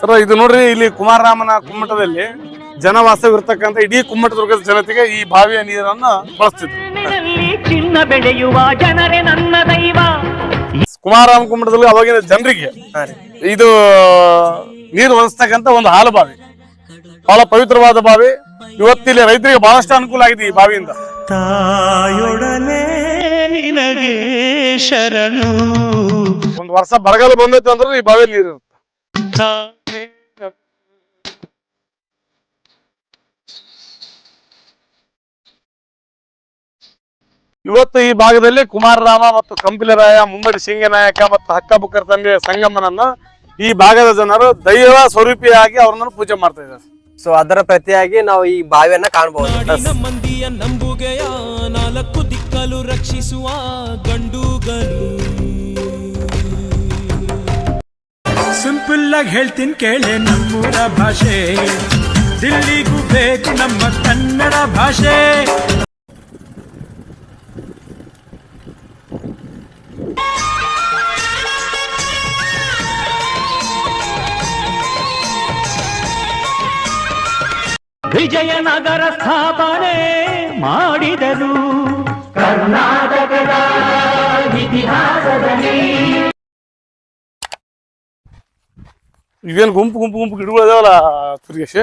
Sir ಇದು ನೋಡ್ರಿ ಇಲ್ಲಿ ಕುಮಾರರಾಮನ ಕುಮ್ಮಟದಲ್ಲಿ ಜನವಾಸವಿರ್ತಕ್ಕಂಥ ಇಡೀ ಕುಮ್ಮಟದುರ್ಗದ ಜನತೆಗೆ ಈ ಬಾವಿಯ ನೀರನ್ನ ಬಳಸ್ತಿದ್ರು. ಮನೆಯಲ್ಲಿ ಚಿನ್ನ ಬೆಳೆಯುವ ಜನರೇ ನನ್ನ ದೈವ. ಕುಮಾರರಾಮ ಕುಮ್ಮಟದಲ್ಲಿ ಅವಾಗಿನ ಜನರಿಗೆ ಇದು ನೀರು ಒದಗಿಸ್ತಕ್ಕಂಥ ಒಂದು ಹಾಲು ಬಾವಿ. ಬಹಳ ಪವಿತ್ರವಾದ ಬಾವಿ. ಇವತ್ತಿಲ್ಲಿ ರೈತರಿಗೆ ಬಹಳಷ್ಟು ಅನುಕೂಲ ಆಗಿದೆ ಈ ಬಾವಿಯಿಂದ. ತಾಯೊಡನೆ ನಿನಗೆ ಶರಣು. ಒಂದು ವರ್ಷ ಬರಗಾಲ ಬಂದೈತೆ ಅಂದ್ರೆ ಈ ಬಾವಿಯಲ್ಲಿ ನೀರು ಇವತ್ತು ಈ ಭಾಗದಲ್ಲಿ ಕುಮಾರರಾಮ ಮತ್ತು ಕಂಪಿಲರಾಯ ಮುಮ್ಮಡಿ ಸಿಂಗನಾಯಕ ಮತ್ತು ಹಕ್ಕಬುಕ್ಕರ ತಂದೆ ಸಂಗಮನನ್ನ ಈ ಭಾಗದ ಜನರು ದೈವ ಸ್ವರೂಪಿಯಾಗಿ ಅವ್ರನ್ನ ಪೂಜೆ ಮಾಡ್ತಾ ಇದ್ದಾರೆ. ಸೊ ಅದರ ಪ್ರತಿಯಾಗಿ ನಾವು ಈ ಬಾವಿಯನ್ನ ಕಾಣಬಹುದು ಮಂದಿಯ ನಂಬುಗೆಯ ನಾಲ್ಕು ದಿಕ್ಕಲು ರಕ್ಷಿಸುವ ಗಂಡುಗಳು. ಸಿಂಪಲ್ ಆಗಿ ಹೇಳ್ತೀನಿ ಕೇಳಿ ನಮ್ಮೂರ ಭಾಷೆ. ದಿಲ್ಲಿಗೂ ಬೇಕು ನಮ್ಮ ಕನ್ನಡ ಭಾಷೆ. ವಿಜಯನಗರ ಸ್ಥಾಪನೆ ಮಾಡಿದರು. ಕರ್ನಾಟಕದ ಇತಿಹಾಸದಲ್ಲಿ. ಇವೇನು ಗುಂಪು ಗುಂಪು ಗುಂಪು ಗಿಡಗಳು ಇದಾವಲ್ಲ ಸುರೇಶ್?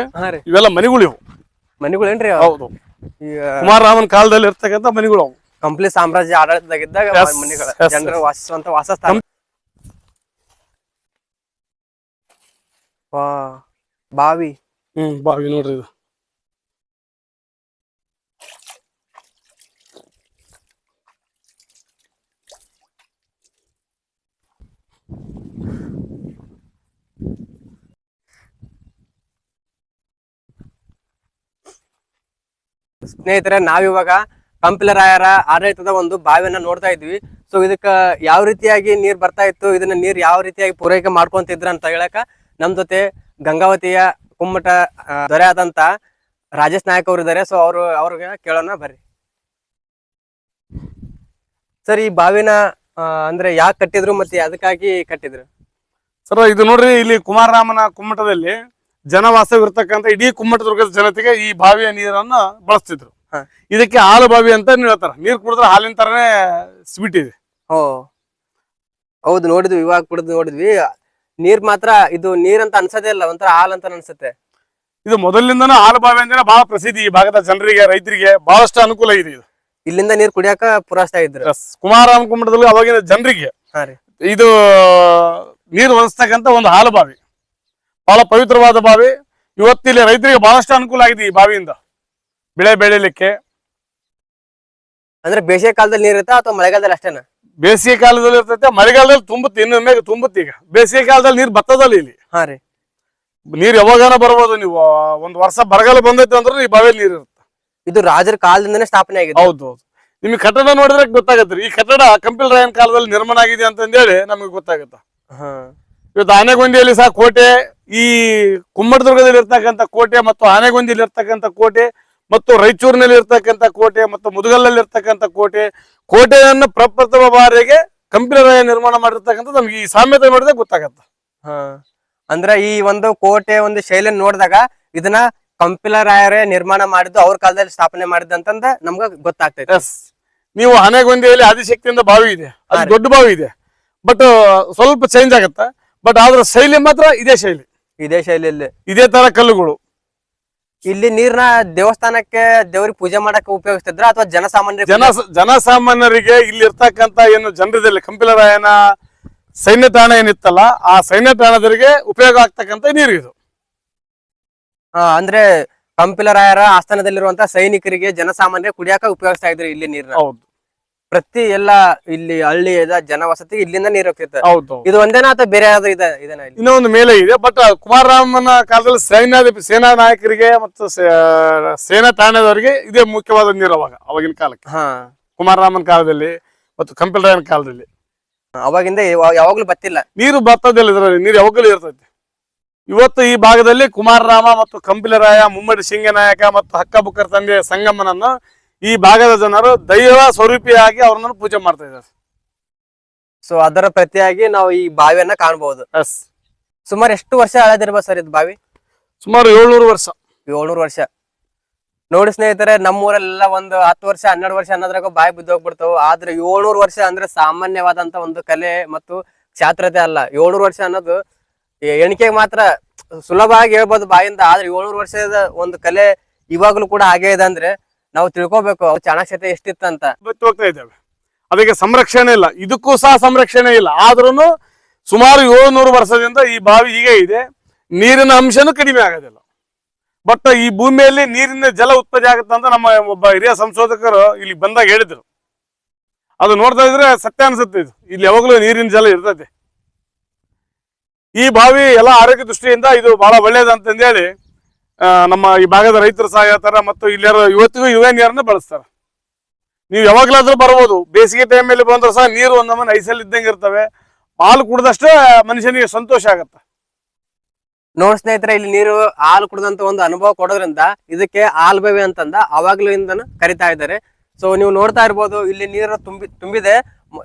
ಇವೆಲ್ಲ ಮನೆಗಳು ಇವು. ಮನೆಗಳೇನ್ರಿ ಹೌದು. ಈಗ ಕುಮಾರರಾಮನ ಕಾಲದಲ್ಲಿ ಇರ್ತಕ್ಕಂಥ ಮನೆಗಳು ಅವು. ಕಂಪ್ಲೀಟ್ ಸಾಮ್ರಾಜ್ಯ ಆಡಳಿತದಾಗಿದ್ದಾಗ ಮನೆಗಳು. ಜನರು ವಾಸಿಸುವಂತ ವಾಸಸ್ಥಾನ. ವಾ ಬಾವಿ. ಹ್ಮ್ ಬಾವಿ ನೋಡ್ರಿ ಇದು. ಸ್ನೇಹಿತರೆ, ನಾವಿವಾಗ ಕಂಪ್ಲರಾಯರ ಆಡಳಿತದ ಒಂದು ಬಾವಿಯನ್ನ ನೋಡ್ತಾ ಇದ್ವಿ. ಸೊ ಇದಕ್ಕ ಯಾವ ರೀತಿಯಾಗಿ ನೀರ್ ಬರ್ತಾ ಇತ್ತು, ಇದನ್ನ ನೀರ್ ಯಾವ ರೀತಿಯಾಗಿ ಪೂರೈಕೆ ಮಾಡ್ಕೊಂತಿದ್ರ ಅಂತ ಹೇಳಕ ನಮ್ ಜೊತೆ ಗಂಗಾವತಿಯ ಕುಮ್ಮಟ ದೊರೆ ಆದಂತ ರಾಜೇಶ್ ನಾಯಕ್ ಅವರು ಇದ್ದಾರೆ ಸೊ ಅವರು, ಅವ್ರಿಗೆ ಕೇಳೋಣ, ಬರ್ರಿ. ಸರ್, ಈ ಬಾವಿನ ಅಂದ್ರೆ ಯಾಕೆ ಕಟ್ಟಿದ್ರು ಮತ್ತೆ ಅದಕ್ಕಾಗಿ ಕಟ್ಟಿದ್ರು? ಸರ್, ಇದು ನೋಡ್ರಿ, ಇಲ್ಲಿ ಕುಮಾರರಾಮನ ಕುಮ್ಮಟದಲ್ಲಿ ಜನವಾಸವಿರ್ತಕ್ಕಂಥ ಇಡೀ ಕುಮ್ಮಟದುರ್ಗದ ಜನತೆಗೆ ಈ ಬಾವಿಯ ನೀರನ್ನ ಬಳಸ್ತಿದ್ರು. ಇದಕ್ಕೆ ಹಾಲು ಬಾವಿ ಅಂತ ಹೇಳ್ತಾರೆ. ನೀರು ಕುಡಿದ್ರೆ ಹಾಲಿನ ತರನೇ ಸ್ವೀಟ್ ಇದೆ. ಹೌದು ನೋಡಿದ್ವಿ ಇವಾಗ ಕುಡಿದು ನೋಡಿದ್ವಿ. ನೀರ್ ಮಾತ್ರ ಇದು ನೀರ್ ಅಂತ ಅನ್ಸದೇ ಇಲ್ಲ ಒಂಥರ ಹಾಲ್ ಅಂತ ಅನ್ಸುತ್ತೆ. ಇದು ಮೊದಲಿಂದನೂ ಹಾಲು ಬಾವಿ ಅಂದ್ರೆ ಬಹಳ ಪ್ರಸಿದ್ಧಿ ಈ ಭಾಗದ ಜನರಿಗೆ ರೈತರಿಗೆ ಬಹಳಷ್ಟು ಅನುಕೂಲ ಇದೆ ಇದು. ಇಲ್ಲಿಂದ ನೀರ್ ಕುಡಿಯಾಕ ಪುರಾಸ್ತಾ ಇದ್ರು. ಕುಮಾರಾಮ ಕುಮಾರರಾಮ ಕುಮ್ಮಟದಲ್ಲಿ ಅವಾಗಿನ ಜನರಿಗೆ ಇದು ನೀರು ಒದಗಿಸ್ತಕ್ಕಂಥ ಒಂದು ಹಾಲು ಬಾವಿ. ಬಹಳ ಪವಿತ್ರವಾದ ಬಾವಿ. ಇವತ್ತಿಲ್ಲಿ ರೈತರಿಗೆ ಬಹಳಷ್ಟು ಅನುಕೂಲ ಆಗಿದೆ ಈ ಬಾವಿಯಿಂದ. ಬೆಳೆ ಬೆಳಿಲಿಕ್ಕೆ. ಅಂದ್ರೆ ಬೇಸಿಗೆ ಕಾಲದಲ್ಲಿ ನೀರ್ ಇರುತ್ತಾ ಅಥವಾ ಮಳೆಗಾಲದಲ್ಲಿ ಅಷ್ಟೇನಾ? ಬೇಸಿಗೆ ಕಾಲದಲ್ಲಿ ಇರ್ತೈತೆ ಮಳೆಗಾಲದಲ್ಲಿ ತುಂಬುತ್ತೆ ಇನ್ನು ಮೇಲೆ ತುಂಬುತ್ತೆ ಈಗ. ಬೇಸಿಗೆ ಕಾಲದಲ್ಲಿ ನೀರು ಬತ್ತದಲ್ಲ ಇಲ್ಲಿ. ಹಾ ರೀ. ನೀರು ಯಾವಾಗಾನ ಬರ್ಬೋದು ನೀವು ಒಂದ್ ವರ್ಷ ಬರಗಾಲ ಬಂದೈತೆ ಅಂದ್ರೆ ಈ ಬಾವಿಯಲ್ಲಿ ನೀರ್ ಇರುತ್ತೆ. ಇದು ರಾಜರ ಕಾಲದಿಂದನೇ ಸ್ಥಾಪನೆ ಆಗಿದೆ. ಹೌದು ಹೌದು. ನಿಮಗೆ ಕಟ್ಟಡ ನೋಡಿದ್ರೆ ಗೊತ್ತಾಗತ್ತೆ ಈ ಕಟ್ಟಡ ಕಂಪಿಲ್ ರಾಯನ್ ಕಾಲದಲ್ಲಿ ನಿರ್ಮಾಣ ಆಗಿದೆ ಅಂತಂದೇಳಿ ನಮಗೆ ಗೊತ್ತಾಗತ್ತ. ಹಾ. ಇವತ್ತು ಆನೆಗೊಂದಿಯಲ್ಲಿ ಸಹ ಕೋಟೆ ಈ ಕುಮ್ಮಟದುರ್ಗದಲ್ಲಿ ಇರ್ತಕ್ಕಂಥ ಕೋಟೆ ಮತ್ತು ಆನೆಗೊಂದಿಯಲ್ಲಿ ಇರ್ತಕ್ಕಂಥ ಕೋಟೆ ಮತ್ತು ರಾಯಚೂರಿನಲ್ಲಿ ಇರ್ತಕ್ಕಂಥ ಕೋಟೆ ಮತ್ತು ಮುದುಗಲ್ಲಲ್ಲಿ ಇರ್ತಕ್ಕಂಥ ಕೋಟೆ ಕೋಟೆಯನ್ನು ಪ್ರಪ್ರಥಮ ಬಾರಿಗೆ ಕಂಪಿಲರಾಯ ನಿರ್ಮಾಣ ಮಾಡಿರ್ತಕ್ಕಂಥ ನಮ್ಗೆ ಈ ಸಾಮ್ಯತೆ ನೋಡಿದ್ರೆ ಗೊತ್ತಾಗತ್ತ. ಹಾ ಅಂದ್ರೆ ಈ ಒಂದು ಕೋಟೆ ಒಂದು ಶೈಲಿಯನ್ನು ನೋಡಿದಾಗ ಇದನ್ನ ಕಂಪಿಲರಾಯರೇ ನಿರ್ಮಾಣ ಮಾಡಿದ್ದು ಅವ್ರ ಕಾಲದಲ್ಲಿ ಸ್ಥಾಪನೆ ಮಾಡಿದಂತಂದ ನಮ್ಗ ಗೊತ್ತಾಗ್ತೈತೆ. ನೀವು ಆನೆಗೊಂದಿಯಲ್ಲಿ ಆದಿಶಕ್ತಿಯಿಂದ ಬಾವಿ ಇದೆ. ಅದು ದೊಡ್ಡ ಬಾವಿ ಇದೆ. ಬಟ್ ಸ್ವಲ್ಪ ಚೇಂಜ್ ಆಗತ್ತೆ? ಬಟ್ ಆದ್ರ ಶೈಲಿ ಮಾತ್ರ ಇದೇ ಶೈಲಿ. ಇದೇ ಶೈಲಿಯಲ್ಲಿ. ಇದೇ ತರ ಕಲ್ಲುಗಳು. ಇಲ್ಲಿ ನೀರ್ನ ದೇವಸ್ಥಾನಕ್ಕೆ ದೇವ್ರಿಗೆ ಪೂಜೆ ಮಾಡಕ್ಕೆ ಉಪಯೋಗಿಸ್ತಿದ್ರ ಅಥವಾ ಜನಸಾಮಾನ್ಯ ಜನ ಜನಸಾಮಾನ್ಯರಿಗೆ ಇಲ್ಲಿ ಇರ್ತಕ್ಕಂತ ಏನು ಜನರಿದಲ್ಲಿ ಕಂಪಿಲರಾಯನ ಸೈನ್ಯ ತಾಣ ಏನಿತ್ತಲ್ಲ ಆ ಸೈನ್ಯ ತಾಣದವರಿಗೆ ಉಪಯೋಗ ಆಗ್ತಕ್ಕಂತ ನೀರು ಇದು. ಆ, ಅಂದ್ರೆ ಕಂಪಿಲರಾಯರ ಆಸ್ಥಾನದಲ್ಲಿರುವಂತ ಸೈನಿಕರಿಗೆ ಜನಸಾಮಾನ್ಯರಿಗೆ ಕುಡಿಯಾಕ ಉಪಯೋಗಿಸ್ತಾ ಇದ್ರು ಇಲ್ಲಿ ನೀರ್ನ. ಹೌದು. ಪ್ರತಿ ಎಲ್ಲ ಇಲ್ಲಿ ಹಳ್ಳಿಯದ ಜನವಸತಿ ಇಲ್ಲಿಂದ ನೀರು ಹೋಗ್ತಿತ್ತು ಹೌದು. ಇದು ಒಂದೇನಾ ಅಥವಾ ಬೇರೆ ಯಾವ್ದು ಇದೆ ಇಲ್ಲಿ? ಇನ್ನೊಂದು ಮೇಲೆ ಇದೆ ಬಟ್ ಕುಮಾರರಾಮನ ಕಾಲದಲ್ಲಿ ಸೈನ್ಯಾಧಿಪ ಸೇನಾ ನಾಯಕರಿಗೆ ಮತ್ತು ಸೇ- ಸೇನಾ ತಾಣದವರಿಗೆ ಇದೇ ಮುಖ್ಯವಾದ ನೀರು ಅವಾಗ ಅವಾಗಿನ ಕಾಲಕ್ಕೆ. ಹಾ. ಕುಮಾರರಾಮನ ಕಾಲದಲ್ಲಿ ಮತ್ತು ಕಂಪಿಲ್ರಾಯನ ಕಾಲದಲ್ಲಿ. ಅವಾಗಿಂದ ಯಾವಾಗಲೂ ಯಾವಾಗ್ಲೂ ಬತ್ತಿಲ್ಲ ನೀರು ಬರ್ತದಿಲ್ಲ ಇದರಲ್ಲಿ ನೀರು ಯಾವಾಗಲೂ ಇರ್ತೈತಿ ಇವತ್ತು ಈ ಭಾಗದಲ್ಲಿ ಕುಮಾರರಾಮ ಮತ್ತು ಕಂಪಿಲರಾಯ ಮುಮ್ಮಡಿ ಸಿಂಗನಾಯಕ ಮತ್ತು ಹಕ್ಕಬುಕ್ಕರ್ ತಂದೆ ಸಂಗಮನನ್ನು ಈ ಭಾಗದ ಜನರು ದೈವ ಸ್ವರೂಪಿಯಾಗಿ ಅವ್ರನ್ನ ಪೂಜೆ ಮಾಡ್ತಾ ಇದ್ದಾರೆ. ಸೊ ಅದರ ಪ್ರತಿಯಾಗಿ ನಾವು ಈ ಬಾವಿಯನ್ನ ಕಾಣಬಹುದು ಎಸ್ ಸುಮಾರು ಎಷ್ಟು ವರ್ಷ ಹಳದಿರ್ಬೋದು ಸರ್ ಇದು ಬಾವಿ? ಸುಮಾರು ಏಳ್ನೂರು ವರ್ಷ. ಏಳ್ನೂರು ವರ್ಷ. ನೋಡಿ ಸ್ನೇಹಿತರೆ ನಮ್ಮೂರಲ್ಲೆಲ್ಲ ಒಂದು ಹತ್ತು ವರ್ಷ ಹನ್ನೆರಡು ವರ್ಷ ಅನ್ನೋದ್ರಾಗ ಬಾಯಿ ಬಿದ್ದೋಗ್ಬಿಡ್ತಾವ. ಆದ್ರೆ ಏಳ್ನೂರು ವರ್ಷ ಅಂದ್ರೆ ಸಾಮಾನ್ಯವಾದಂತ ಒಂದು ಕಲೆ ಮತ್ತು ಕ್ಷಾತ್ರತೆ ಅಲ್ಲ. ಏಳ್ನೂರು ವರ್ಷ ಅನ್ನೋದು ಎಣಿಕೆಗೆ ಮಾತ್ರ ಸುಲಭವಾಗಿ ಹೇಳ್ಬೋದು ಬಾಯಿಂದ. ಆದ್ರೆ ಏಳ್ನೂರು ವರ್ಷದ ಒಂದು ಕಲೆ ಇವಾಗ್ಲೂ ಕೂಡ ಹಾಗೇ ಇದೆ ಅಂದ್ರೆ ನಾವು ತಿಳ್ಕೊಬೇಕು, ಅವ್ರ ಚಾಣಾಕ್ಷತೆ ಎಷ್ಟಿತ್ತಂತ. ಹೋಗ್ತಾ ಇದ್ದೇವೆ. ಅದಕ್ಕೆ ಸಂರಕ್ಷಣೆ ಇಲ್ಲ. ಇದಕ್ಕೂ ಸಹ ಸಂರಕ್ಷಣೆ ಇಲ್ಲ. ಆದ್ರೂ ಸುಮಾರು ಏಳ್ನೂರು ವರ್ಷದಿಂದ ಈ ಬಾವಿ ಹೀಗೆ ಇದೆ. ನೀರಿನ ಅಂಶನೂ ಕಡಿಮೆ ಆಗೋದಿಲ್ಲ. ಬಟ್ ಈ ಭೂಮಿಯಲ್ಲಿ ನೀರಿನ ಜಲ ಉತ್ಪತ್ತಿ ಆಗುತ್ತೆ ಅಂತ ನಮ್ಮ ಒಬ್ಬ ಹಿರಿಯ ಸಂಶೋಧಕರು ಇಲ್ಲಿ ಬಂದಾಗ ಹೇಳಿದ್ರು. ಅದು ನೋಡ್ತಾ ಇದ್ರೆ ಸತ್ಯ ಅನ್ಸುತ್ತೆ ಇದು. ಇಲ್ಲಿ ಯಾವಾಗಲೂ ನೀರಿನ ಜಲ ಇರ್ತದೆ. ಈ ಬಾವಿ ಎಲ್ಲ ಆರೋಗ್ಯ ದೃಷ್ಟಿಯಿಂದ ಇದು ಬಹಳ ಒಳ್ಳೇದಂತಂದೇಳಿ ನಮ್ಮ ಈ ಭಾಗದ ರೈತರು ಸಹ ಹೇಳ್ತಾರ ಮತ್ತು ಇಲ್ಲಿ ಇವತ್ತಿಗೂ ಯುವ ನೀರನ್ನ ಬಳಸ್ತಾರ. ನೀವು ಯಾವಾಗ್ಲಾದ್ರೂ ಬರ್ಬೋದು, ಬೇಸಿಗೆ ಟೈಮ್ ಅಲ್ಲಿ ಬಂದ್ರೆ ಸಹ ನೀರು ಒಂದೊಮ್ಮೆ ಐಸಲ್ ಇದ್ದಂಗೆ ಇರ್ತವೆ. ಹಾಲು ಕುಡ್ದಷ್ಟೇ ಮನುಷ್ಯನಿಗೆ ಸಂತೋಷ ಆಗತ್ತ. ನೋಡ್ ಸ್ನೇಹಿತರೆ, ಇಲ್ಲಿ ನೀರು ಹಾಲು ಕುಡಿದಂತ ಒಂದು ಅನುಭವ ಕೊಡೋದ್ರಿಂದ ಇದಕ್ಕೆ ಹಾಲು ಬೇವೆ ಅಂತಂದ ಅವಾಗ್ಲಿಂದ ಕರಿತಾ ಇದ್ದಾರೆ. ಸೊ ನೀವು ನೋಡ್ತಾ ಇರ್ಬೋದು, ಇಲ್ಲಿ ನೀರು ತುಂಬಿ, ತುಂಬಿದೆ.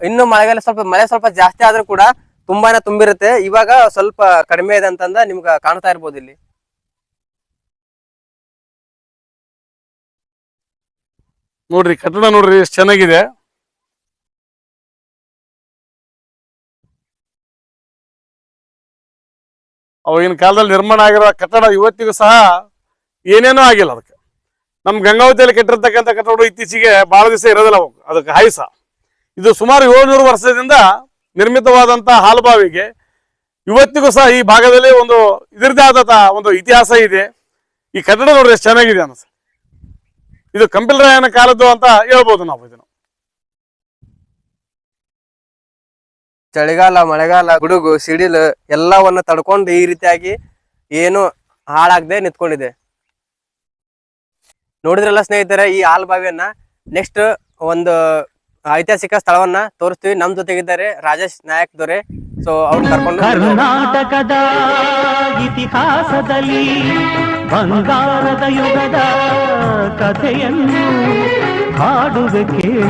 ಇನ್ನು ಮಳೆಗಾಲ ಸ್ವಲ್ಪ, ಮಳೆ ಸ್ವಲ್ಪ ಜಾಸ್ತಿ ಆದ್ರೂ ಕೂಡ ತುಂಬಾನೇ ತುಂಬಿರುತ್ತೆ. ಇವಾಗ ಸ್ವಲ್ಪ ಕಡಿಮೆ ಇದೆ ಅಂತಂದ ನಿಮ್ಗೆ ಕಾಣ್ತಾ ಇರ್ಬೋದು ಇಲ್ಲಿ. ನೋಡ್ರಿ, ಕಟ್ಟಡ ನೋಡ್ರಿ, ಎಷ್ಟು ಚೆನ್ನಾಗಿದೆ. ಅವಾಗಿನ ಕಾಲದಲ್ಲಿ ನಿರ್ಮಾಣ ಆಗಿರೋ ಕಟ್ಟಡ ಇವತ್ತಿಗೂ ಸಹ ಏನೇನೋ ಆಗಿಲ್ಲ ಅದಕ್ಕೆ. ನಮ್ಮ ಗಂಗಾವತಿಯಲ್ಲಿ ಕಟ್ಟಿರ್ತಕ್ಕಂಥ ಕಟ್ಟಡ ಇತ್ತೀಚೆಗೆ ಬಹಳ ದಿವಸ ಇರೋದಿಲ್ಲ. ಅದಕ್ಕೆ ಆಯುಸ ಇದು ಸುಮಾರು ಏಳ್ನೂರು ವರ್ಷದಿಂದ ನಿರ್ಮಿತವಾದಂತ ಹಾಲುಬಾವಿಗೆ ಇವತ್ತಿಗೂ ಸಹ ಈ ಭಾಗದಲ್ಲಿ ಒಂದು ಇದರದೇ ಆದಂತಹ ಒಂದು ಇತಿಹಾಸ ಇದೆ. ಈ ಕಟ್ಟಡ ನೋಡ್ರಿ, ಎಷ್ಟು ಚೆನ್ನಾಗಿದೆ ಅನ್ಸ ಇದು ಕಂಪಿಲರಾಯನ ಕಾಲದ್ದು ಅಂತ ಹೇಳ್ಬೋದು ನಾವು ಇದನ್ನು. ಚಳಿಗಾಲ ಮಳೆಗಾಲ ಗುಡುಗು ಸಿಡಿಲು ಎಲ್ಲವನ್ನ ತಡ್ಕೊಂಡು ಈ ರೀತಿಯಾಗಿ ಏನು ಹಾಳಾಗದೆ ನಿಂತ್ಕೊಂಡಿದೆ. ನೋಡಿದ್ರಲ್ಲ ಸ್ನೇಹಿತರೆ ಈ ಹಾಲ್ ಬಾವಿಯನ್ನ ನೆಕ್ಸ್ಟ್ ಒಂದು ಐತಿಹಾಸಿಕ ಸ್ಥಳವನ್ನ ತೋರಿಸ್ತೀವಿ. ನಮ್ ಜೊತೆಗಿದ್ದಾರೆ ರಾಜೇಶ್ ನಾಯಕ್ ದೊರೆ. ಸೊ ಅವ್ರು ಕರ್ಕೊಂಡು ಕರ್ನಾಟಕದ ಇತಿಹಾಸದಲ್ಲಿ ಬಂಗಾರದ ಯುಗದ ಕಥೆಯನ್ನು ಹಾಡುವೆ ಕೇಳಿ.